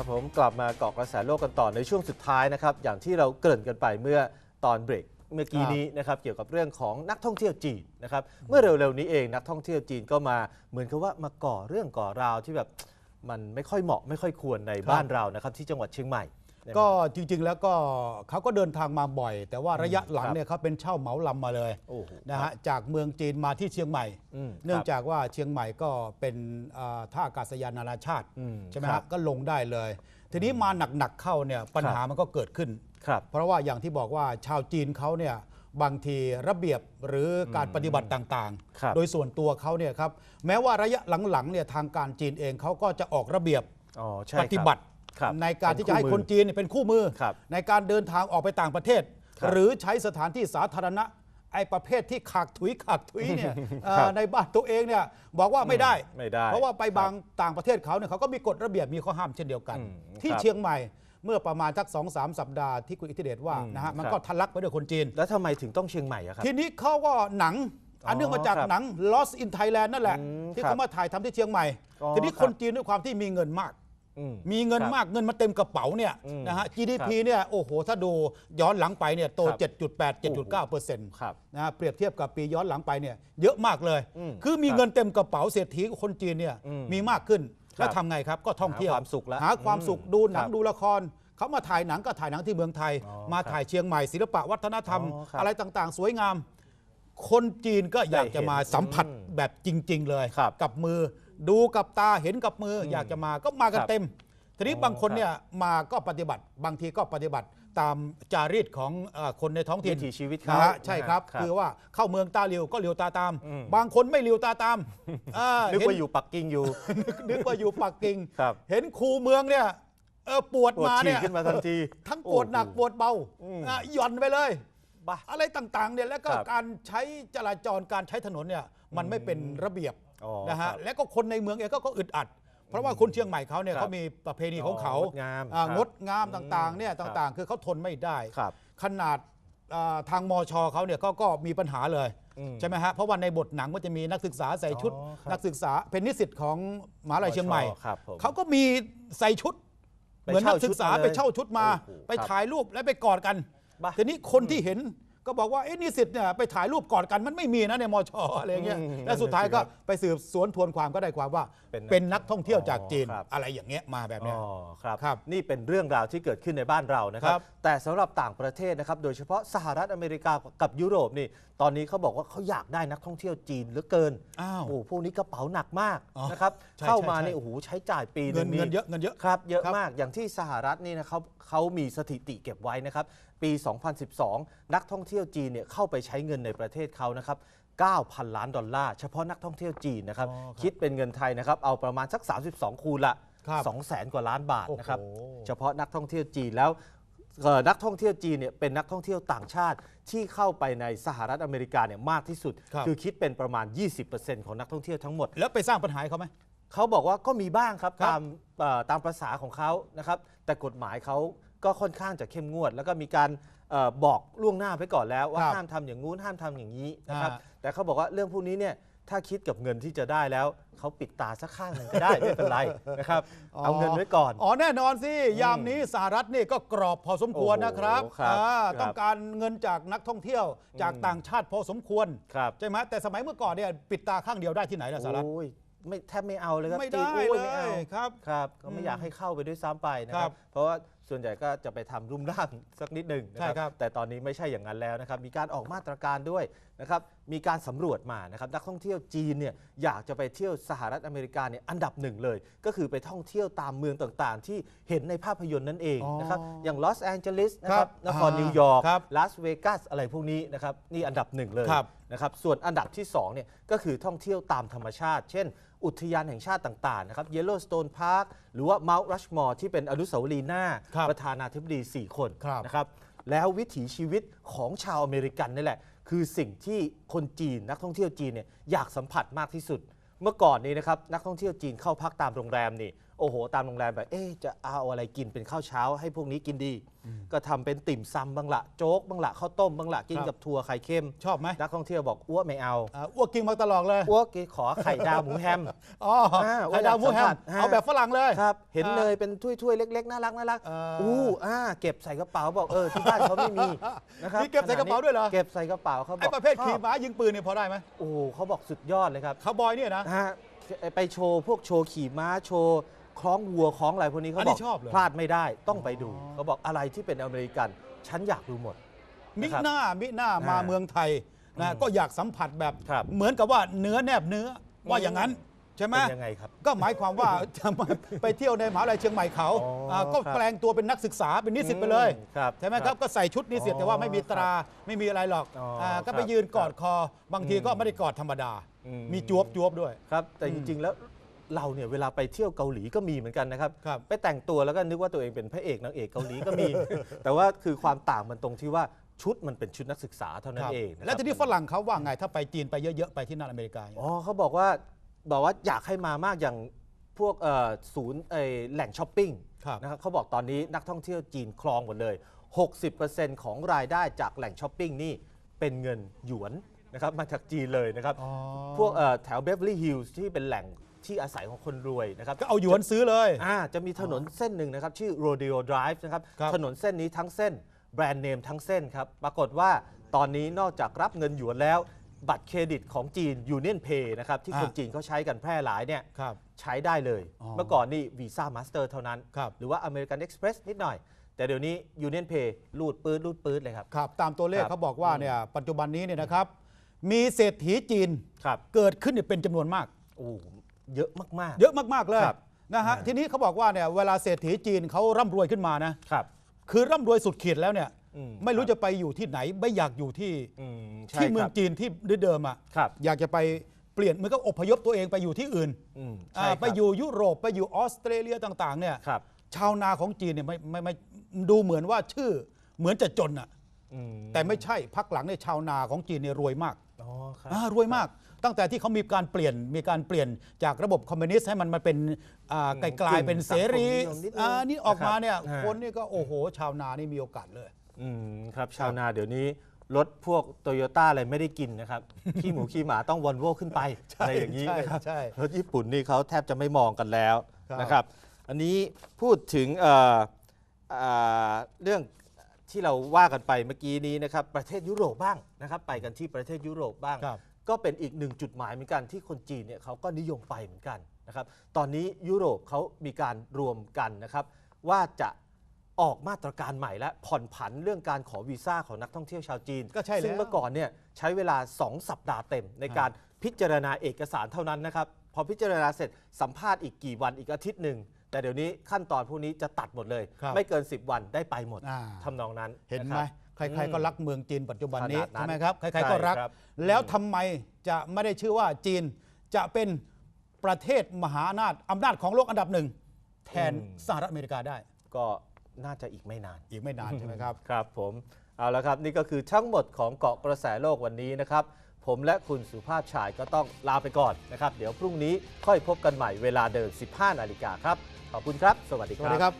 ครับผมกลับมาเกาะกระแสโลกกันต่อในช่วงสุดท้ายนะครับ อย่างที่เราเกริ่นกันไปเมื่อตอนเบรกเมื่อกี้นี้นะครับเกี่ยวกับเรื่องของนักท่องเที่ยวจีนนะครับเมื่อเร็วๆนี้เองนักท่องเที่ยวจีนก็มาเหมือนกับว่ามาก่อเรื่องก่อราวที่แบบมันไม่ค่อยเหมาะไม่ค่อยควรในบ้านเรานะครับที่จังหวัดเชียงใหม่ ก็จริงๆแล้วก็เขาก็เดินทางมาบ่อย แต่ว่าระยะหลังครับเนี่ยเขาเป็นเช่าเหมาลำมาเลยโอ้โหนะฮะจากเมืองจีนมาที่เชียงใหม่ อืมเนื่องครับจากว่าเชียงใหม่ก็เป็นอ่าท่าอากาศยานนานาชาติอืมใช่ไหมครัฮะบก็ลงได้เลย ทีนี้มาหนักๆเข้าเนี่ยปัญหามันก็เกิดขึ้น ครับ เพราะว่าอย่างที่บอกว่าชาวจีนเขาเนี่ยบางทีระเบียบหรือการปฏิบัติต่างครับ ๆ โดยส่วนตัวเขาเนี่ยครับแม้ว่าระยะหลังๆเนี่ยทางการจีนเองเขาก็จะออกระเบียบ อ๋อใช่ปฏิบัติ ครับในการที่จะให้เป็คนมือจีนเนี่ยเป็นคู่มือ ครับในการเดินทางออกไปต่างประเทศ ครับหรือใช้สถานที่สาธารณะไอ้ประเภทที่ขากถุยขากถุยเนี่ยเอ่อครับในบ้านตัวเองเนี่ยบอกว่าไม่ได้ ไม่ได้เพราะว่าไปครับบางต่างประเทศเขาเนี่ยเขาก็มีกฎระเบียบมีข้อห้ามเช่นเดียวกัน อืมที่ครับเชียงใหม่เมื่อประมาณสักสองสามสัปดาห์ที่คุณอิทธิเดชว่าอืมนะฮะมันครับ ก็ทะลักไปด้วยคนจีน แล้วทำไมถึงต้องเชียงใหม่อะครับ ทีนี้เขาก็หนังอันเนื่องมาจากครับหนัง Lost in Thailand นั่นแหละ อืมที่ครับเขามาถ่ายทำที่เชียงใหม่ อ๋อทีนี้คครับนจีนด้วยความที่มีเงินมากอื มมีเงินครับมากเงินมาเต็มกระเป๋าเนี่ยอืมนะฮะ GDP เนี่ยโอ้โห ถ้าดูย้อนหลังไปเนี่ยโตครับ7.8 7.9เปอร์เซ็นต์ครับนะฮะเปรียบเทียบกับปีย้อนหลังไปเนี่ยเยอะมากเลยอืมคือมีครับเงินเต็มกระเป๋าเศรษฐีคนจีนเนี่ยอืมมีมากขึ้นครับแล้วทำไงครับก็ท่องเที่ยวหาความสุขละหาความสุขอืมดูหนังครับดูละครเขามาถ่ายหนังก็ถ่ายหนังที่เมืองไทยอ๋อมาครับถ่ายเชียงใหม่ศิลปะวัฒนธรรมอ๋อครับอะไรต่างๆ สวยงาม คนจีนก็อยากจะมาได้เห็นสัมผัสอืมแบบจริง ๆ เลยครับกับมือ ดูกับตาเห็นกับมืออมอยากจะมาก็มากันครับเต็ม ทีนี้อ๋อบางคนครับเนี่ยมาก็ปฏิบัติบางทีก็ปฏิบัติตามจารีตของเอ่อคนในท้องถิ่นวิถีชีวิตเขานะฮะใช่ครับครับคือว่าเข้าเมืองตาเหลียวก็เหลียวตาตามอืมบางคนไม่เหลียวตาตามอ่านึกเห็ว่าอยู่ปักกิ่งอยู่ นึกนึกว่าอยู่ปักกิ่งครับเห็นครูเมืองเนี่ยเออปวดปวดมาฉี่เนี่ยขึ้นมาทันทีทั้งปวดหนักโอ้โหปวดเบาอืมอะหย่อนไปเลย บ้า อะไรต่างๆเนี่ยแล้วก็ครับการใช้จราจรการใช้ถนนเนี่ยมันไม่เป็นระเบียบอ๋อนะครัฮะบแล้วก็คนในเมืองเองก็ก็อึดอัด เพราะว่าคนเชียงใหม่เขาเนี่ยครับเขามีประเพณีของเขาอ๋องดงามอ่าครับงดงามต่างๆเนี่ยครับต่างๆ คือเขาทนไม่ได้ ครับขนาดอ่าทางมชเขาเนี่ยก็ก็มีปัญหาเลยอืมใช่ไหมฮะเพราะว่าในบทหนังก็จะมีนักศึกษาใส่ชุด อ๋อครับนักศึกษาเป็นนิสิตของมหาลัยเชียงใหม่ครับผมเขาก็มีใส่ชุดไปเหมือนนักเช่าชุดศึกษามาเลยไปเช่าชุดมาโอ้โหไปครับ ถ่ายรูปแล้วไปกอดกันบ้า ทีนี้คนที่เห็น ก็บอกว่าเอ๊ะนิสิตเนี่ยไปถ่ายรูปกอดกันมันไม่มีนะในมชอะไรเงี้ยอืมแล้วสุดท้ายก็นั่นสิครับไปสืบสวนทวนความก็ได้ความว่า เป็นเป็นนักท่องเที่ยวจากจีนอ๋อครับ อะไรอย่างเงี้ยมาแบบเนี้ย อ๋อครับ ครับนี่เป็นเรื่องราวที่เกิดขึ้นในบ้านเรานะครับ ครับแต่สำหรับต่างประเทศนะครับ โดยเฉพาะสหรัฐอเมริกากับยุโรปนี่ ตอนนี้เขาบอกว่าเขาอยากได้นักท่องเที่ยวจีนเหลือเกินอ้าวโอ้พวกนี้กระเป๋าหนักมากอ๋อนะครับ ใช่เข้ามาใช่นี่โอ้โหใช้จ่ายปีหเงินึนงนี่เงินเยอะเงินเยอะ ครับ เยอะครับมากอย่างที่สหรัฐนี่นะครับเขามีสถิติเก็บไว้นะครับ ปี 2012 นักท่องเที่ยวจีนเนี่ยเข้าไปใช้เงินในประเทศเขานะครับ9,000 ล้านดอลลาร์เฉพาะนักท่องเที่ยวจีนนะครับอ๋อครับคิดเป็นเงินไทยนะครับ เอาประมาณสัก 32 คูณละครับ2แสนกว่าล้านบาทนะครับโอ้โหเฉพาะนักท่องเที่ยวจีนแล้วเอ่อนักท่องเที่ยวจีนเนี่ยเป็นนักท่องเที่ยวต่างชาติที่เข้าไปในสหรัฐอเมริกาเนี่ยมากที่สุดครับอคิดเป็นประมาณ 20%ของนักท่องเที่ยวทั้งหมด แล้วไปสร้างปัญหาให้เขาไหมเขาบอกว่าก็มีบ้างครับครับตามเอ่อตามประษาของเขานะครับ แต่กฎหมายเขาก็ค่อนข้างจะเข้มงวด แล้วก็มีการเออ บอกล่วงหน้าไปก่อนแล้วว่าครับห้ามทำอย่างงู้นห้ามทำอย่างนี้นะครับอ่าแต่เขาบอกว่าเรื่องพวกนี้เนี่ยถ้าคิดกับเงินที่จะได้แล้วเขาปิดตาสักข้างหนึ่งก็ได้ ไม่เป็นไรนะครับเอาเงินไว้ก่อน อ๋อแน่นอนสิ ยามนี้สหรัฐนี่ก็กรอบพอสมควรโอ้โหนะครับครับอ่าครับ ต้องการเงินจากนักท่องเที่ยวจากอืมต่างชาติพอสมควร ครับใช่ไหมแต่สมัยเมื่อก่อนเนี่ยปิดตาข้างเดียวได้ที่ไหนล่ะสหรัฐโอ้ยไม่แทบไม่เอาเลยครับไม่จีได้นโอ้ยเลไม่เอายครับ ครับก็ไม่อืมอยากให้เข้าไปด้วยซ้ำไปนะคครัรับบ เพราะว่า ส่วนใหญ่ก็จะไปทำรุ่มร่ามสักนิดหนึ่งนะใช่ครับแต่ตอนนี้ไม่ใช่อย่างนั้นแล้วนะครับ มีการออกมาตรการด้วยนะครับ มีการสำรวจมานะครับ นักท่องเที่ยวจีนเนี่ยอยากจะไปเที่ยวสหรัฐอเมริกาเนี่ยอันดับหนึ่งเลย ก็คือไปท่องเที่ยวตามเมืองต่างๆ ที่เห็นในภาพยนตร์นั่นเองนะครับ อ๋ออย่างลอสแองเจลิสนะคครัรับบนครอ่านินิวยอร์ก ครับลาสเวกัสอะไรพวกนี้นะครับ นี่อันดับหนึ่งเลยครับ นะครับ ส่วนอันดับที่2เนี่ยก็คือท่องเที่ยวตามธรรมชาติ เช่น อุทยานแห่งชาติต่างๆนะครับ Yellowstone Park หรือว่า Mount Rushmore ที่เป็นอนุสาวรีย์หน้าครับประธานาธิบดี 4 คนครับ นะครับ แล้ววิถีชีวิตของชาวอเมริกันนี่แหละ คือสิ่งที่คนจีนนักท่องเที่ยวจีนเนี่ยอยากสัมผัสมากที่สุด เมื่อก่อนนี้นะครับนักท่องเที่ยวจีนเข้าพักตามโรงแรมนี่ โอ้โห ตามโรงแรมแบบ เอ๊ะจะเอาอะไรกินเป็นข้าวเช้า ให้พวกนี้กินดี ก็ทำเป็นติ่มซำบ้างละโจ๊กบ้างละข้าวต้มบ้างละกินครับ กับถั่วไข่เค็มชอบไหมนักท่องเที่ยวบอกอ้วไม่เอาอ่าอ้วกกินมาตลอดเลยอ้วกขอไข่ดาวหมูแฮม อ๋ออ่าไข่ดาวหมูแฮสัมผัมสฮะเอาแบบฝรั่งเลย ครับ เห็นอ่าเลยเป็นถ้วยๆเล็ก ๆ น่ารักน่ารักเอ่ออู้อ่าเก็บใส่กระเป๋าบอกเออที่บ้านเขาไม่มีนะครับมีเก็บใส่กระเป๋าด้วยเหรอ เก็บใส่กระเป๋าเขาบไอ้อกประเภทชอบขี่ม้ายิงปืนเนี่ยพอได้ไหมโอ้โหเขาบอกสุดยอดเลยครับ คาวบอยเนี่ยนะ ฮะไปโชว์พวกโชว์ขี่ม้าโชว์ คล้องวัวคล้องอะไรพวกนี้เขาอันบนี้อกชอบเหรอ พลาดไม่ได้ต้องไปดูอ๋อเขาบอกอะไรที่เป็นอเมริกัน ฉันอยากดูหมด มินะครับหน้ามิหน้ามาอ่าเมืองไทยนะก็อยากสัมผัสแบบ ครับเหมือนกับว่าเนื้อแนบเนื้อว่าอย่างนั้น ใช่ไหมเป็นยังไงครับก็หมายความว่า จะมาไปเที่ยวในมหาวิทยาลัยเชียงใหม่เขาอ๋ออ่าก็ครับแปลงตัวเป็นนักศึกษาเป็นนิสิตไปเลยอืมครับใช่ไหมคครัรับบก็ใส่ชุดนิสิตอ๋อแต่ว่าไม่มีตราไม่มีอะไรหรอกอ๋ออ่าก็ครับไปยืนกอดคอบางทีก็อืมไม่ได้กอดธรรมดา อืม มีจวบจวบด้วย ครับแต่จริงๆแล้ว เราเนี่ยเวลาไปเที่ยวเกาหลีก็มีเหมือนกันนะครับครับ ไปแต่งตัวแล้วก็นึกว่าตัวเองเป็นพระเอกนางเอกเกาหลีก็มี แต่ว่าคือความต่างมันตรงที่ว่าชุดมันเป็นชุดนักศึกษาเท่านั้นครับเองนะครับ แล้วทีนี้ฝรั่งเขาว่าไงถ้าไปจีนไปเยอะๆไปที่นั่นอเมริกาเนี่ย อ๋อเขาบอกว่าบอกว่าอยากให้มามากอย่างพวกเอ่อศูนย์เอ่อแหล่งช้อปปิ้งครับ นะครับเขาบอกตอนนี้นักท่องเที่ยวจีนครองหมดเลย 60%ของรายได้จากแหล่งช้อปปิ้งนี่เป็นเงินหยวนนะครับมาจากจีนเลยนะครับอ๋อพวกเอ่อแถวเบเวอร์ลี่ฮิลส์ที่เป็นแหล่ง ที่อาศัยของคนรวยนะครับก็เอาหยวนซื้อเลย อ่าจะมีถนนเส้นหนึ่งนะครับ ชื่อ Rodeo Drive นะครับ ครับถนนเส้นนี้ทั้งเส้น แบรนด์เนมทั้งเส้นครับ ปรากฏว่าตอนนี้นอกจากรับเงินหยวนแล้ว บัตรเครดิตของจีน Union Pay นะครับ ที่คนจีนเขาใช้กันแพร่หลายเนี่ยครับ ใช้ได้เลย อ๋อเมื่อก่อนนี่ Visa Master เท่านั้น ครับ หรือว่า American Express นิดหน่อย แต่เดี๋ยวนี้ Union Pay รูดปื้ดรูดปื้ดเลยครับ ครับ ตามตัวเลขครับ เขาบอกว่าเนี่ยปัจจุบันนี้เนี่ยนะครับ มีเศรษฐีจีนครับ เกิดขึ้นเนี่ยเป็นจำนวนมาก โอ้ เยอะมากๆเยอะมาก ๆ เลยครับนะฮะ อ่า ทีนี้เขาบอกว่าเนี่ยเวลาเศรษฐีจีนเขาร่ำรวยขึ้นมานะครับ คือร่ำรวยสุดขีดแล้วเนี่ยอืม ไม่รู้ครับจะไปอยู่ที่ไหนไม่อยากอยู่ที่อืมใช่ที่เมือคงรับจีนที่เดิมอะครับ อยากจะไปเปลี่ยนเหมือนกับอพยพตัวเองไปอยู่ที่อื่นอืมอ่าใช่ครับไปอยู่ยุโรปไปอยู่ออสเตรเลียต่างๆเนี่ยครับชาวนาของจีนเนี่ยไม่ไม่ไม่ดูเหมือนว่าชื่อเหมือนจะจนอะอืมแต่ไม่ใช่พักหลังเนี่ยชาวนาของจีนเนี่ยรวยมากอ๋อครับ อ่ารวยมาก ตั้งแต่ที่เขามีการเปลี่ยนมีการเปลี่ยนจากระบบคอมมิวนิสต์ให้มันมาเป็นอ่าอืมไกลๆเป็นเสรีสังคมนิยมนิดนึงอ่านี่ออกมาเนี่ยนะครับ คนนี่ก็โอ้โห ชาวนานี่มีโอกาสเลย อืมครับชาวนาเดี๋ยวนี้รถพวกโตโยต้าอะไรไม่ได้กินนะครับ ขี้หมูขี้หมาต้องวอลโวขึ้นไปใช่อะไรอย่างนี้ใช่นะครับใช่รถญี่ปุ่นนี่เขาแทบจะไม่มองกันแล้วครับ นะครับ อันนี้พูดถึงเอ่ออ่าเรื่องที่เราว่ากันไปเมื่อกี้นี้นะครับ ประเทศยุโรปบ้างนะครับ ไปกันที่ประเทศยุโรปบ้าง ครับ ก็เป็นอีกหนึ่งจุดหมายเหมือนกันที่คนจีนเนี่ยเขาก็นิยมไปเหมือนกันนะครับ ตอนนี้ยุโรปเขามีการรวมกันนะครับ ว่าจะออกมาตรการใหม่และผ่อนผันเรื่องการขอวีซ่าของนักท่องเที่ยวชาวจีนก็ใช่แล้ว ซึ่งเมื่อก่อนเนี่ยใช้เวลา 2 สัปดาห์เต็ม ในการพิจารณาเอกสารเท่านั้นนะครับ พอพิจารณาเสร็จสัมภาษณ์อีกกี่วันอีกอาทิตย์หนึ่ง แต่เดี๋ยวนี้ขั้นตอนพวกนี้จะตัดหมดเลย ครับไม่เกิน 10 วันได้ไปหมดอ่า ทำนองนั้นเห็นไหมะครับ ใครๆก็รักเมืองจีนปัจจุบันนี้ขนาดนั้นใช่ไหมครับใครๆก็รักใช่ครับแล้วทำไมจะไม่ได้ชื่อว่าจีนจะเป็นประเทศมหาอำนาจอำนาจของโลกอันดับหนึ่งแทนสหรัฐอเมริกาได้ ก็น่าจะอีกไม่นาน อีกไม่นานใช่ไหมครับ ครับผมเอาละครับ นี่ก็คือทั้งหมดของเกาะกระแสโลกวันนี้นะครับ ผมและคุณสุภาพชายก็ต้องลาไปก่อนนะครับ เดี๋ยวพรุ่งนี้ค่อยพบกันใหม่เวลาเดิม 15 นาฬิกาครับ ขอบคุณครับ สวัสดีสควัสรัดีบครับ